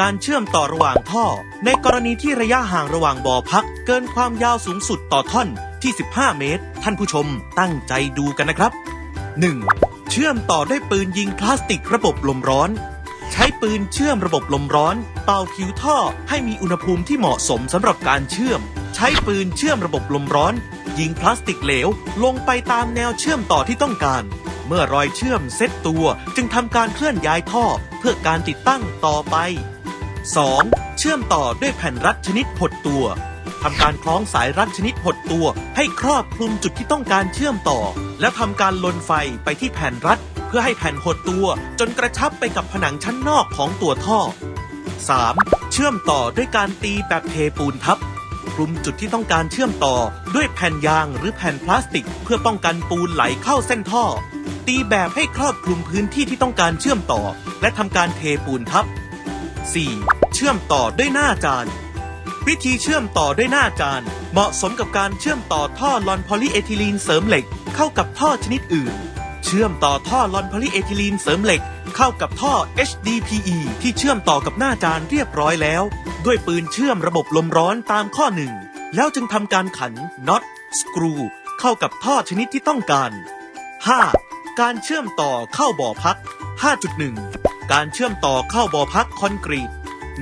การเชื่อมต่อระหว่างท่อ ในกรณีที่ระยะห่างระหว่างบ่อพัก เกินความยาวสูงสุดต่อท่อนที่ 15 เมตร ท่านผู้ชมตั้งใจดูกันนะครับ 1. เชื่อมต่อด้วยปืนยิงพลาสติกระบบลมร้อน ใช้ปืนเชื่อมระบบลมร้อน เป่าผิวท่อให้มีอุณหภูมิที่เหมาะสมสำหรับการเชื่อม ใช้ปืนเชื่อมระบบลมร้อน ยิงพลาสติกเหลว ลงไปตามแนวเชื่อมต่อที่ต้องการ เมื่อรอยเชื่อมเซ็ตตัวจึงทำการเคลื่อนย้ายท่อ เพื่อการติดตั้งต่อไป 2. เชื่อมต่อด้วยแผ่นรัดชนิดหดตัวทำการคล้องสายรัดชนิดหดตัว ให้ครอบคลุมจุดที่ต้องการเชื่อมต่อ และทำการลนไฟไปที่แผ่นรัด เพื่อให้แผ่นหดตัว จนกระชับไปกับผนังชั้นนอกของตัวท่อ 3. เชื่อมต่อด้วยการตีแบบเทปูนทับคลุมจุดที่ต้องการเชื่อมต่อด้วยแผ่นยางหรือแผ่นพลาสติก เพื่อป้องกันปูนไหลเข้าเส้นท่อ ตีแบบให้ครอบคลุมพื้นที่ที่ต้องการเชื่อมต่อ และทำการเทปูนทับ 4. เชื่อมต่อด้วยหน้าจานวิธีเชื่อมต่อด้วยหน้าจานเหมาะสมกับการเชื่อมต่อท่อลอนโพลีเอทิลีนเสริมเหล็กเข้ากับท่อชนิดอื่น เชื่อมต่อท่อลอนโพลีเอทิลีนเสริมเหล็กเข้ากับท่อ HDPE ที่เชื่อมต่อกับหน้าจานเรียบร้อยแล้ว ด้วยปืนเชื่อมระบบลมร้อนตามข้อหนึ่งแล้วจึงทำการขันน็อตสกรูเข้ากับท่อชนิดที่ต้องการ 5. การเชื่อมต่อเข้าบ่อพัก 5.1 การเชื่อมต่อเข้าบ่อพักคอนกรีต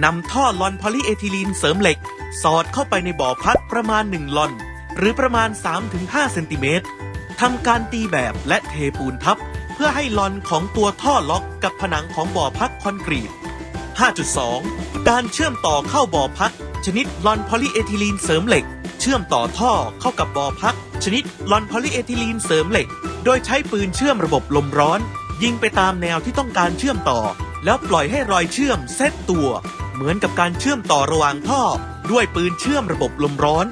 นำท่อลอนโพลีเอทิลีนเสริมเหล็ก สอดเข้าไปในบ่อพักประมาณ 1 ลอน หรือประมาณ 3-5 เซนติเมตรทำการตีแบบและเทปูนทับ เพื่อให้ลอนของตัวท่อล็อกกับผนังของบ่อพักคอนกรีต 5.2 การเชื่อมต่อเข้าบ่อพัก ชนิดลอนโพลีเอทิลีนเสริมเหล็ก เชื่อมต่อท่อเข้ากับบ่อพัก ชนิดลอนโพลีเอทิลีนเสริมเหล็ก โดยใช้ปืนเชื่อมระบบลมร้อน ยิงไปตามแนวที่ต้องการเชื่อมต่อแล้วปล่อยให้รอยเชื่อมเซตตัว เหมือนกับการเชื่อมต่อระหว่างท่อ ด้วยปืนเชื่อมระบบลมร้อน